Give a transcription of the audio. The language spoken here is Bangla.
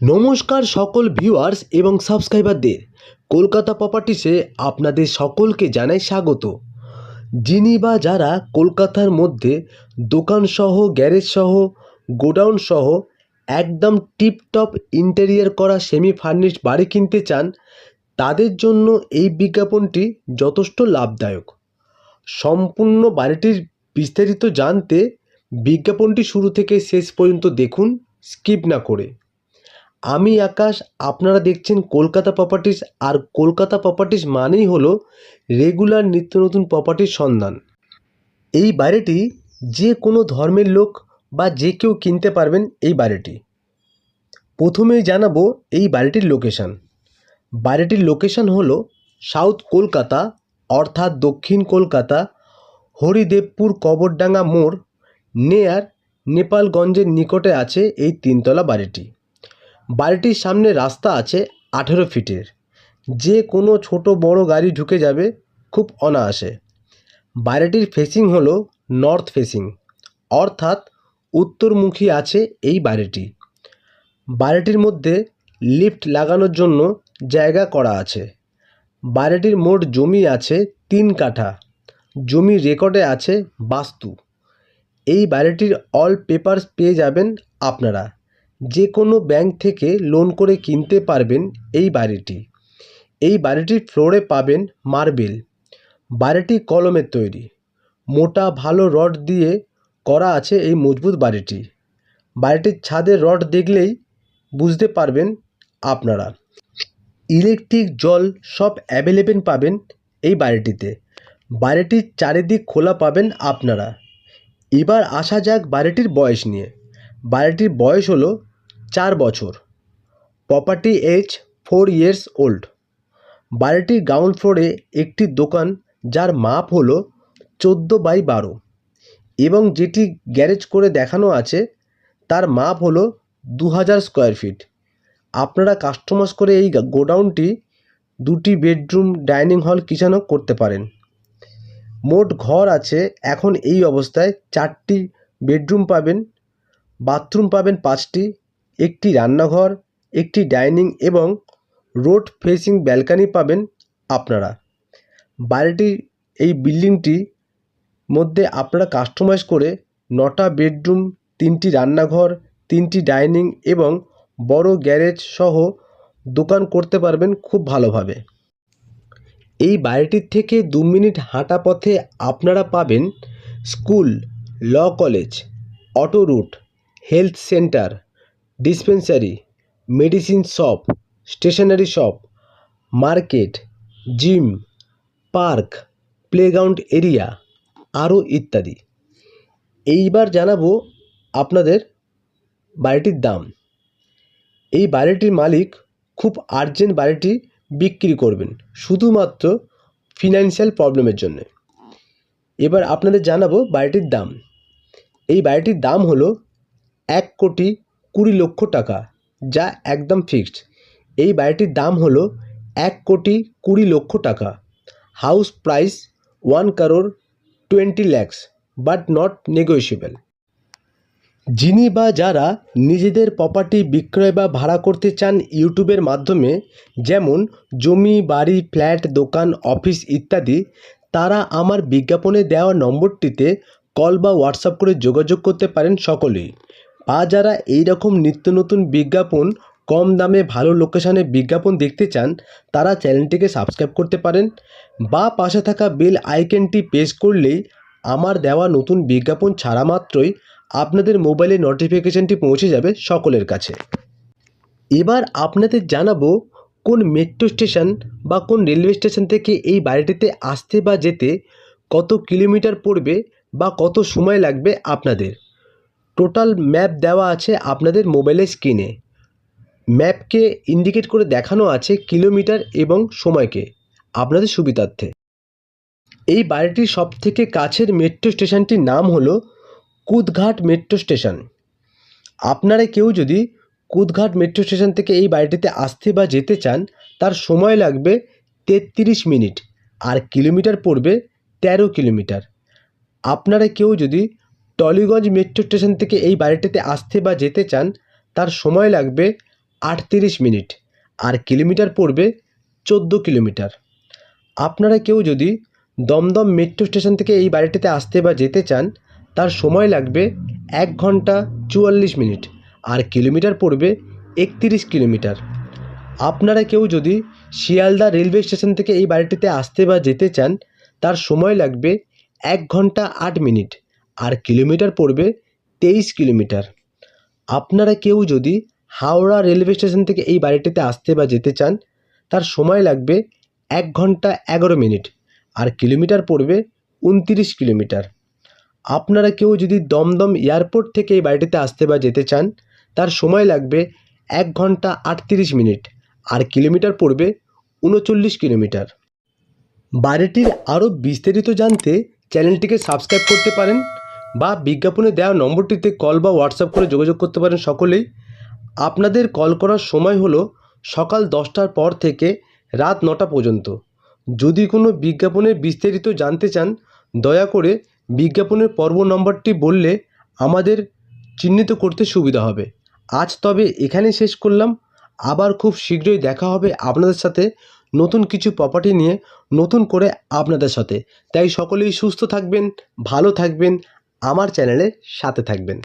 নমস্কার সকল ভিউয়ার্স এবং সাবস্ক্রাইবারদের কলকাতা প্রপার্টিসে আপনাদের সকলকে জানাই স্বাগত। যিনি বা যারা কলকাতার মধ্যে দোকানসহ গ্যারেজসহ গোডাউনসহ একদম টিপটপ ইন্টেরিয়ার করা সেমি ফার্নিশড বাড়ি কিনতে চান, তাদের জন্য এই বিজ্ঞাপনটি যথেষ্ট লাভদায়ক। সম্পূর্ণ বাড়িটির বিস্তারিত জানতে বিজ্ঞাপনটি শুরু থেকে শেষ পর্যন্ত দেখুন স্কিপ না করে। আমি আকাশ, আপনারা দেখছেন কলকাতা প্রপার্টিস আর কলকাতা প্রপার্টিস মানেই হলো রেগুলার নিত্য নতুন প্রপার্টির সন্ধান। এই বাড়িটি যে কোনো ধর্মের লোক বা যে কেউ কিনতে পারবেন এই বাড়িটি। প্রথমেই জানাব এই বাড়িটির লোকেশান বাড়িটির লোকেশান হলো সাউথ কলকাতা, অর্থাৎ দক্ষিণ কলকাতা, হরিদেবপুর কবরডাঙ্গা মোড় নেয়ার নেপালগঞ্জের নিকটে আছে এই তিনতলা বাড়িটি। বাড়িটির সামনে রাস্তা আছে আঠেরো ফিটের। যে কোনো ছোট বড় গাড়ি ঢুকে যাবে খুব অনায়াসে। বাড়িটির ফেসিং হলো নর্থ ফেসিং অর্থাৎ উত্তরমুখী আছে এই বাড়িটি। বাড়িটির মধ্যে লিফট লাগানোর জন্য জায়গা করা আছে। বাড়িটির মোট জমি আছে তিন কাঠা। জমি রেকর্ডে আছে বাস্তু। এই বাড়িটির অল পেপারস পেয়ে যাবেন আপনারা। যে কোনো ব্যাংক থেকে লোন করে কিনতে পারবেন এই বাড়িটি। এই বাড়িটির ফ্লোরে পাবেন মার্বেল। বাড়িটি কলমের তৈরি। মোটা ভালো রড দিয়ে করা আছে এই মজবুত বাড়িটি। বাড়িটির ছাদের রড দেখলেই বুঝতে পারবেন আপনারা। ইলেকট্রিক, জল সব অ্যাভেলেবেল পাবেন এই বাড়িটিতে। বাড়িটির চারিদিক খোলা পাবেন আপনারা। এবার আসা যাক বাড়িটির বয়স নিয়ে। বাড়িটির বয়স হলো চার বছর। Property age four years old বাড়িটির গ্রাউন্ড ফ্লোরে একটি দোকান যার মাপ হল চোদ্দ বাই বারো। এবং যেটি গ্যারেজ করে দেখানো আছে, তার মাপ হলো দু হাজার স্কোয়ার ফিট আপনারা কাস্টমাইজ করে এই গোডাউনটি দুটি বেডরুম ডাইনিং হল কিচেনও করতে পারেন। মোট ঘর আছে এখন এই অবস্থায় চারটি বেডরুম পাবেন বাথরুম পাবেন পাঁচটি একটি রান্নাঘর, একটি ডাইনিং এবং রোড ফেসিং ব্যালকানি পাবেন আপনারা। বাড়িটির এই বিল্ডিংটি মধ্যে আপনারা কাস্টমাইজ করে নটা বেডরুম, তিনটি রান্নাঘর, তিনটি ডাইনিং এবং বড় গ্যারেজ সহ দোকান করতে পারবেন খুব ভালোভাবে। এই বাড়িটির থেকে দু মিনিট হাঁটা পথে আপনারা পাবেন school, law college, auto route, health centre dispensary medicine shop stationery shop market gym park playground area আরও ইত্যাদি। এইবার জানাব আপনাদের বাড়িটির দাম। এই বাড়িটির মালিক খুব আর্জেন্ট বাড়িটি বিক্রি করবেন, শুধুমাত্র ফিনান্সিয়াল প্রবলেমের জন্য। এবার আপনাদের জানাব বাড়িটির দাম। এই বাড়িটির দাম হলো এক কোটি কুড়ি লক্ষ টাকা, যা একদম ফিক্সড এই বাড়িটির দাম হলো এক কোটি কুড়ি লক্ষ টাকা। House price one crore twenty lakhs but not negotiable যিনি বা যারা নিজেদের প্রপার্টি বিক্রয় বা ভাড়া করতে চান ইউটিউবের মাধ্যমে, যেমন জমি, বাড়ি ফ্ল্যাট দোকান অফিস ইত্যাদি, তারা আমার বিজ্ঞাপনে দেওয়া নম্বরটিতে কল বা হোয়াটসঅ্যাপ করে যোগাযোগ করতে পারেন সকলেই। বা যারা এই রকম নিত্য নতুন বিজ্ঞাপন, কম দামে ভালো লোকেশানে বিজ্ঞাপন দেখতে চান, তারা চ্যানেলটিকে সাবস্ক্রাইব করতে পারেন বা পাশে থাকা বেল আইকনটি প্রেস করলেই আমার দেওয়া নতুন বিজ্ঞাপন ছাড়া মাত্রই আপনাদের মোবাইলে নোটিফিকেশানটি পৌঁছে যাবে সকলের কাছে। এবার আপনাদের জানাব কোন মেট্রো স্টেশন বা কোন রেলওয়ে স্টেশন থেকে এই বাড়িটিতে আসতে বা যেতে কত কিলোমিটার পড়বে বা কত সময় লাগবে আপনাদের। টোটাল ম্যাপ দেওয়া আছে আপনাদের মোবাইলের স্ক্রিনে। ম্যাপকে ইন্ডিকেট করে দেখানো আছে কিলোমিটার এবং সময়কে, আপনাদের সুবিধার্থে। এই বাড়িটির সবথেকে কাছের মেট্রো স্টেশনটির নাম হলো কুদঘাট মেট্রো স্টেশন। আপনারা কেউ যদি কুদঘাট মেট্রো স্টেশন থেকে এই বাড়িটিতে আসতে বা যেতে চান, তার সময় লাগবে তেত্রিশ মিনিট, আর কিলোমিটার পড়বে তেরো কিলোমিটার। আপনারা কেউ যদি টলিগঞ্জ মেট্রো স্টেশন থেকে এই বাড়িটিতে আসতে বা যেতে চান, তার সময় লাগবে আটত্রিশ মিনিট। আর কিলোমিটার পড়বে চোদ্দ কিলোমিটার। আপনারা কেউ যদি দমদম মেট্রো স্টেশন থেকে এই বাড়িটিতে আসতে বা যেতে চান, তার সময় লাগবে এক ঘণ্টা চুয়াল্লিশ মিনিট। আর কিলোমিটার পড়বে একত্রিশ কিলোমিটার। আপনারা কেউ যদি শিয়ালদা রেলওয়ে স্টেশন থেকে এই বাড়িটিতে আসতে বা যেতে চান, তার সময় লাগবে এক ঘণ্টা আট মিনিট। আর কিলোমিটার পড়বে তেইশ কিলোমিটার। আপনারা কেউ যদি হাওড়া রেলওয়ে স্টেশন থেকে এই বাড়িটিতে আসতে বা যেতে চান, তার সময় লাগবে এক ঘণ্টা এগারো মিনিট আর কিলোমিটার পড়বে উনতিরিশ কিলোমিটার। আপনারা কেউ যদি দমদম এয়ারপোর্ট থেকে এই বাড়িটিতে আসতে বা যেতে চান, তার সময় লাগবে এক ঘণ্টা আটত্রিশ মিনিট আর কিলোমিটার পড়বে উনচল্লিশ কিলোমিটার। বাড়িটির আরও বিস্তারিত জানতে চ্যানেলটিকে সাবস্ক্রাইব করতে পারেন। বা বিজ্ঞাপনে দেওয়া নম্বরটিতে কল বা হোয়াটসঅ্যাপ করে যোগাযোগ করতে পারেন সকলেই। আপনাদের কল করার সময় হলো সকাল দশটার পর থেকে রাত নটা পর্যন্ত। যদি কোনো বিজ্ঞাপনের বিস্তারিত জানতে চান, দয়া করে বিজ্ঞাপনের পর্ব নম্বরটি বললে আমাদের চিহ্নিত করতে সুবিধা হবে। আজ তবে এখানে শেষ করলাম। আবার খুব শীঘ্রই দেখা হবে আপনাদের সাথে নতুন কিছু প্রপার্টি নিয়ে, নতুন করে আপনাদের সাথে। তাই সকলেই সুস্থ থাকবেন, ভালো থাকবেন। আমার চ্যানেলের সাথে থাকবেন।